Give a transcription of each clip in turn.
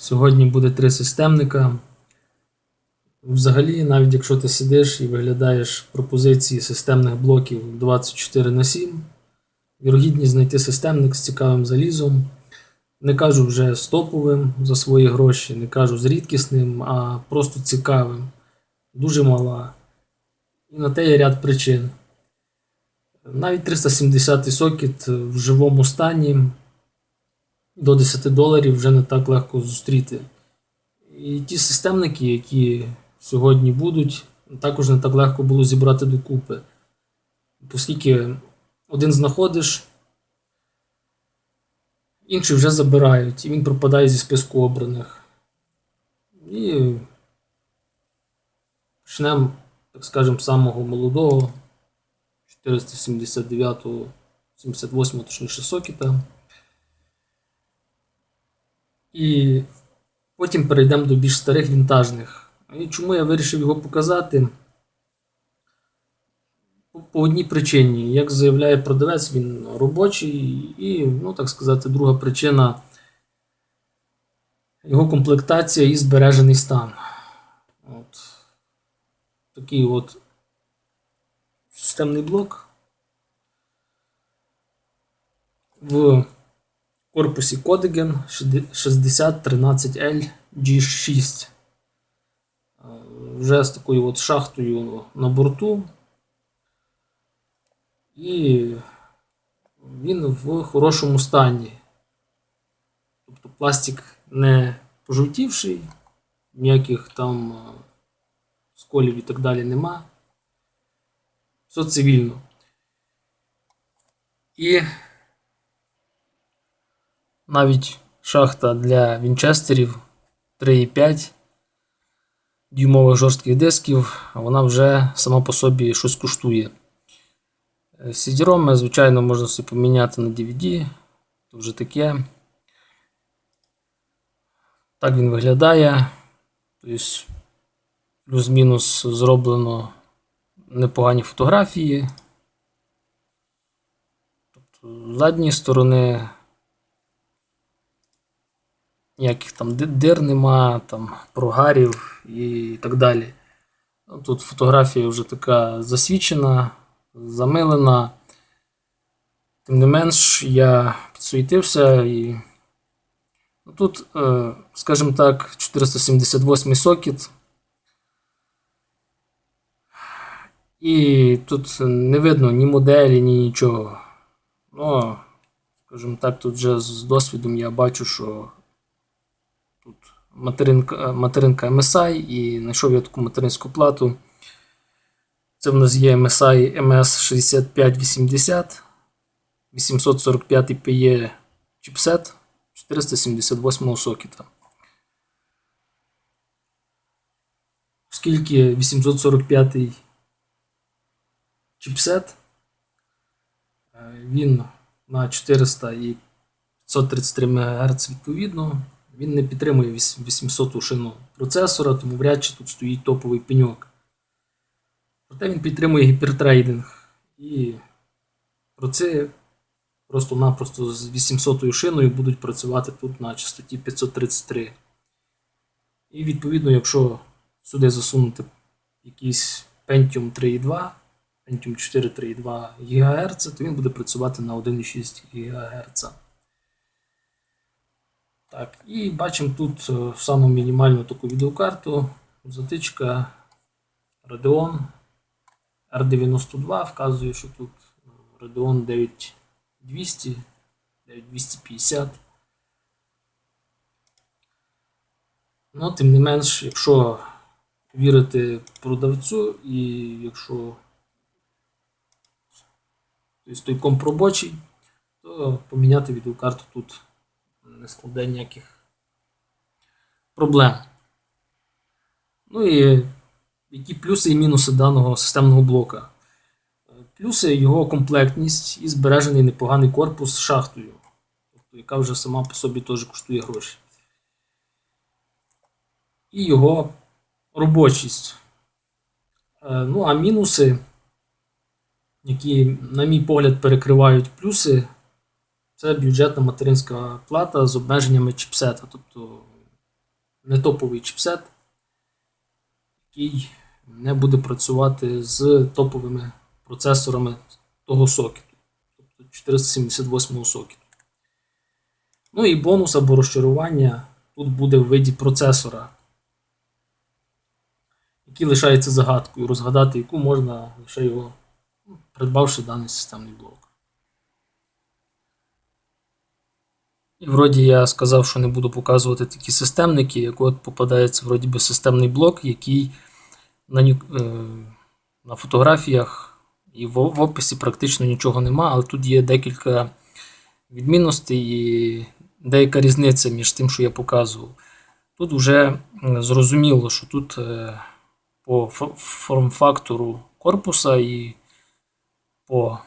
Сьогодні буде три системника. Взагалі, навіть якщо ти сидиш і виглядаєш пропозиції системних блоків 24 на 7, вірогідність знайти системник з цікавим залізом. Не кажу вже з топовим за свої гроші, не кажу з рідкісним, а просто цікавим. Дуже мала. І на те є ряд причин. Навіть 370 сокет в живому стані до 10 доларів вже не так легко зустріти. І ті системники, які сьогодні будуть, також не так легко було зібрати докупи. Оскільки один знаходиш, інші вже забирають, і він пропадає зі списку обраних. І почнемо, так скажемо, самого молодого 479-го, 78-го, точніше сокета. І потім перейдемо до більш старих вінтажних. І чому я вирішив його показати? По- одній причині. Як заявляє продавець, він робочий, і, ну так сказати, друга причина його комплектація і збережений стан. От. Такий от системний блок. В корпусі Kodigen 6013L G6. Е, Вже з такою от шахтою на борту. І він в хорошому стані. Тобто пластик не пожовтівший, ніяких там е, сколів і так далі нема. Все цивільно. І навіть шахта для вінчестерів 3,5 дюймових жорстких дисків, вона вже сама по собі щось коштує. CD-ROM, звичайно, можна собі поміняти на DVD, то вже таке. Так він виглядає. Тобто, плюс-мінус зроблено непогані фотографії. Тобто, з задньої сторони ніяких там дир нема, там прогарів і так далі. Ну, Тут фотографія вже така засвічена, замилена. Тим не менш, я підсуетився і ну, тут, е, скажімо так, 478 сокет. І тут не видно ні моделі, ні нічого. Ну, скажімо так, тут вже з досвідом я бачу, що материнка, материнка MSI і знайшов я таку материнську плату. Це в нас є MSI MS6580, 845 PE чіпсет 478 сокета. Оскільки 845 чіпсет, е, він на 400 і 533 МГц відповідно, він не підтримує 800 шину процесора, тому вряд чи тут стоїть топовий пеньок. Проте він підтримує гіпертрейдинг. І про це просто-напросто з 800 шиною будуть працювати тут на частоті 533. І відповідно, якщо сюди засунути якийсь Pentium 3.2, Pentium 4 3.2 ГГц, то він буде працювати на 1,6 ГГц. Так, і бачимо тут е, саму мінімальну таку відеокарту. Затичка Radeon R92 вказує, що тут е, Radeon 9200, 9250. Ну, тим не менш, якщо вірити продавцю, і якщо той комп робочий, то поміняти відеокарту тут не складе ніяких проблем. Ну і які плюси і мінуси даного системного блока? Плюси його комплектність і збережений непоганий корпус з шахтою, тобто, яка вже сама по собі теж коштує гроші. І його робочість. Е, Ну, а мінуси, які, на мій погляд, перекривають плюси, це бюджетна материнська плата з обмеженнями чіпсета. Тобто нетоповий чіпсет, який не буде працювати з топовими процесорами того сокету, тобто 478 сокету. Ну і бонус або розчарування тут буде в виді процесора, який лишається загадкою, розгадати яку можна лише його ну, придбавши даний системний блок. І вроді я сказав, що не буду показувати такі системники, як от попадається вроді би системний блок, який на, е, на фотографіях і в, в описі практично нічого нема, але тут є декілька відмінностей і деяка різниця між тим, що я показував. Тут вже зрозуміло, що тут е, по форм-фактору корпуса і по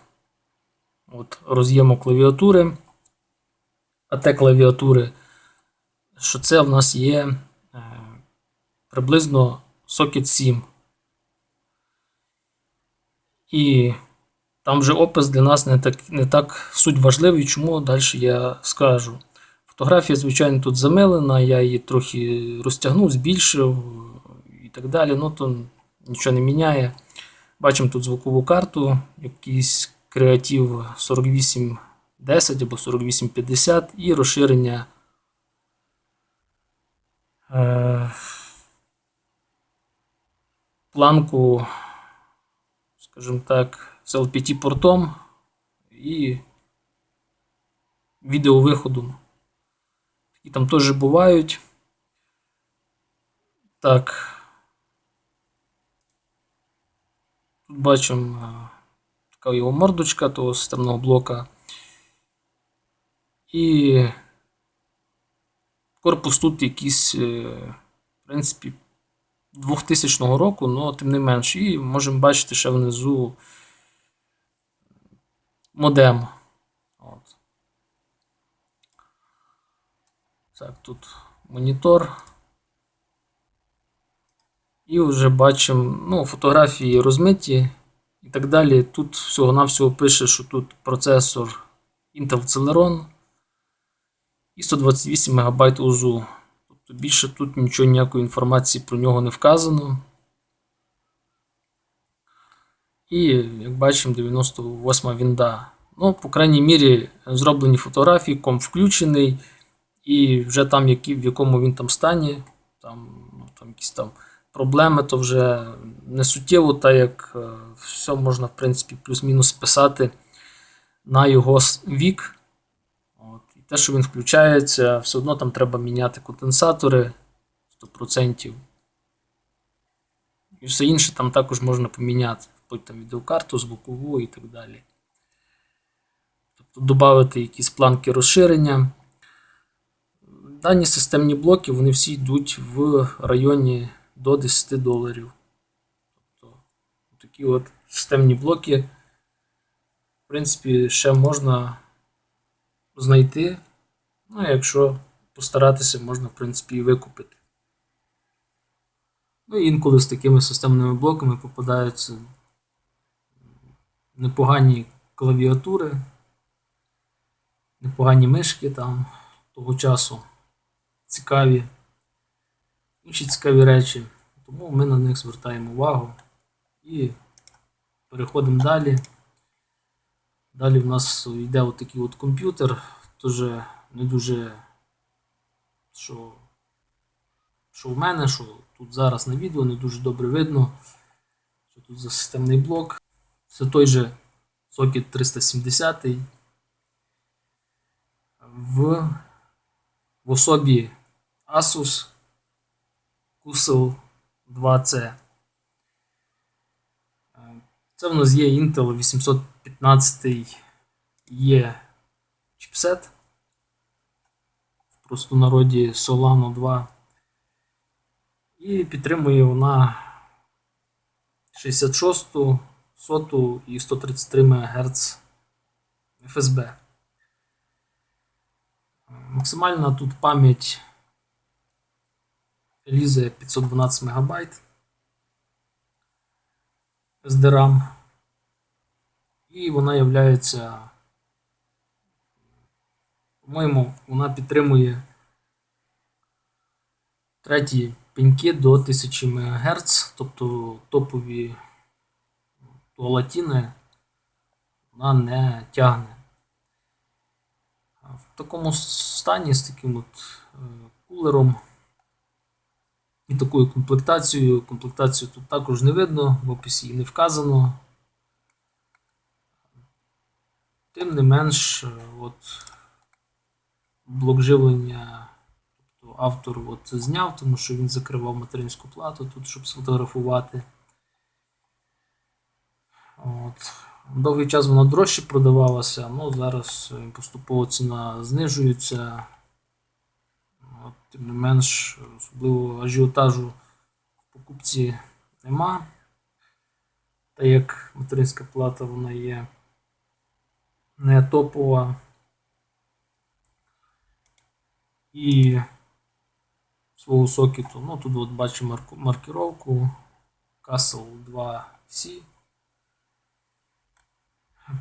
от, роз'єму клавіатури, АТ клавіатури, що це в нас є е, приблизно сокет 7. І там вже опис для нас не так, не так суть важливий, чому далі я скажу. Фотографія, звичайно, тут замилена, я її трохи розтягнув, збільшив і так далі. Ну то нічого не міняє. Бачимо тут звукову карту, якийсь креатив 4810 або 4850 і розширення. Е, планку, скажімо так, з LPT портом і відеовиходом. Такі там теж бувають. Так. Тут бачимо е, така його мордочка того системного блока. І корпус тут якийсь, е, в принципі, 2000 року, але тим не менш. І можемо бачити ще внизу модем. От. Так, тут монітор. І вже бачимо ну, фотографії розмиті і так далі. Тут всього-навсього пише, що тут процесор Intel Celeron і 128 МБ УЗУ. Тобто більше тут нічого ніякої інформації про нього не вказано. І, як бачимо, 98 вінда. Ну, по крайній мірі, зроблені фотографії, комп включений, і вже там, які, в якому він там стані, там, ну, там якісь там проблеми, то вже не суттєво, так як е, все можна, в принципі, плюс-мінус списати на його вік. Те, що він включається, все одно там треба міняти конденсатори 100%. І все інше там також можна поміняти, вплоть там відеокарту, звукову і так далі. Тобто додати якісь планки розширення. Дані системні блоки вони всі йдуть в районі до 10 доларів. Тобто такі от системні блоки, в принципі, ще можна знайти. Ну, якщо постаратися, можна, в принципі, і викупити. Ну, і інколи з такими системними блоками попадаються непогані клавіатури, непогані мишки там того часу, цікаві, інші цікаві речі. Тому ми на них звертаємо увагу і переходимо далі. Далі в нас йде отакий от комп'ютер, теж не дуже що, що в мене, що тут зараз на відео не дуже добре видно, що тут за системний блок. Це той же сокет 370 в, в особі Asus Kusel 2C. Це в нас є Intel 815 E чіпсет. В простонароді Solano 2. І підтримує вона 66, 100 і 133 МГц FSB. Максимальна тут пам'ять лізе 512 МБ SDRAM. І вона являється, по-моєму, вона підтримує Треті пеньки до 1000 МГц, тобто топові туалатіни вона не тягне. В такому стані з таким от е, кулером і такою комплектацією. Комплектацію тут також не видно, в описі її не вказано. Тим не менш, е, от блок живлення тобто автор от зняв, тому що він закривав материнську плату тут, щоб сфотографувати. От. Довгий час вона дорожче продавалася, ну зараз е, поступово ціна знижується. От, тим не менш, особливо ажіотажу в покупці нема. Та як материнська плата вона є топова. І свого сокету, ну тут от бачимо маркировку Castle 2C.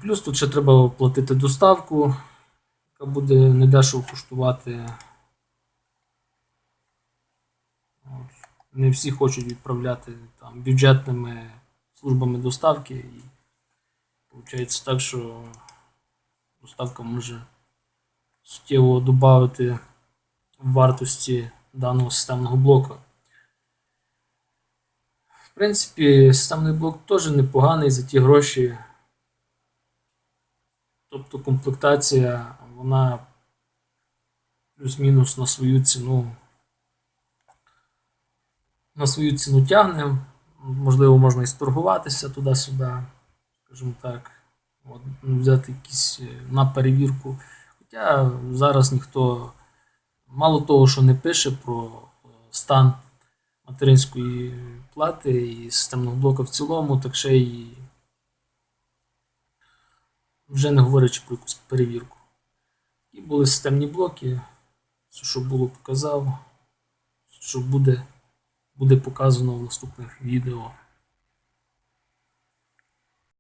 Плюс тут ще треба оплатити доставку, яка буде недешево коштувати. Не всі хочуть відправляти там, бюджетними службами доставки. І виходить так, що доставка може суттєво додати вартості даного системного блоку. В принципі, системний блок теж непоганий за ті гроші. Тобто комплектація, вона плюс-мінус на свою ціну. На свою ціну тягне. Можливо, можна і сторгуватися туди-сюди, скажімо так. От, ну, взяти якісь е, на перевірку. Хоча зараз ніхто мало того, що не пише про е, стан материнської плати і системного блока в цілому, так ще й вже не говорячи про якусь перевірку. І були системні блоки, все, що було, показав, що буде, буде показано в наступних відео.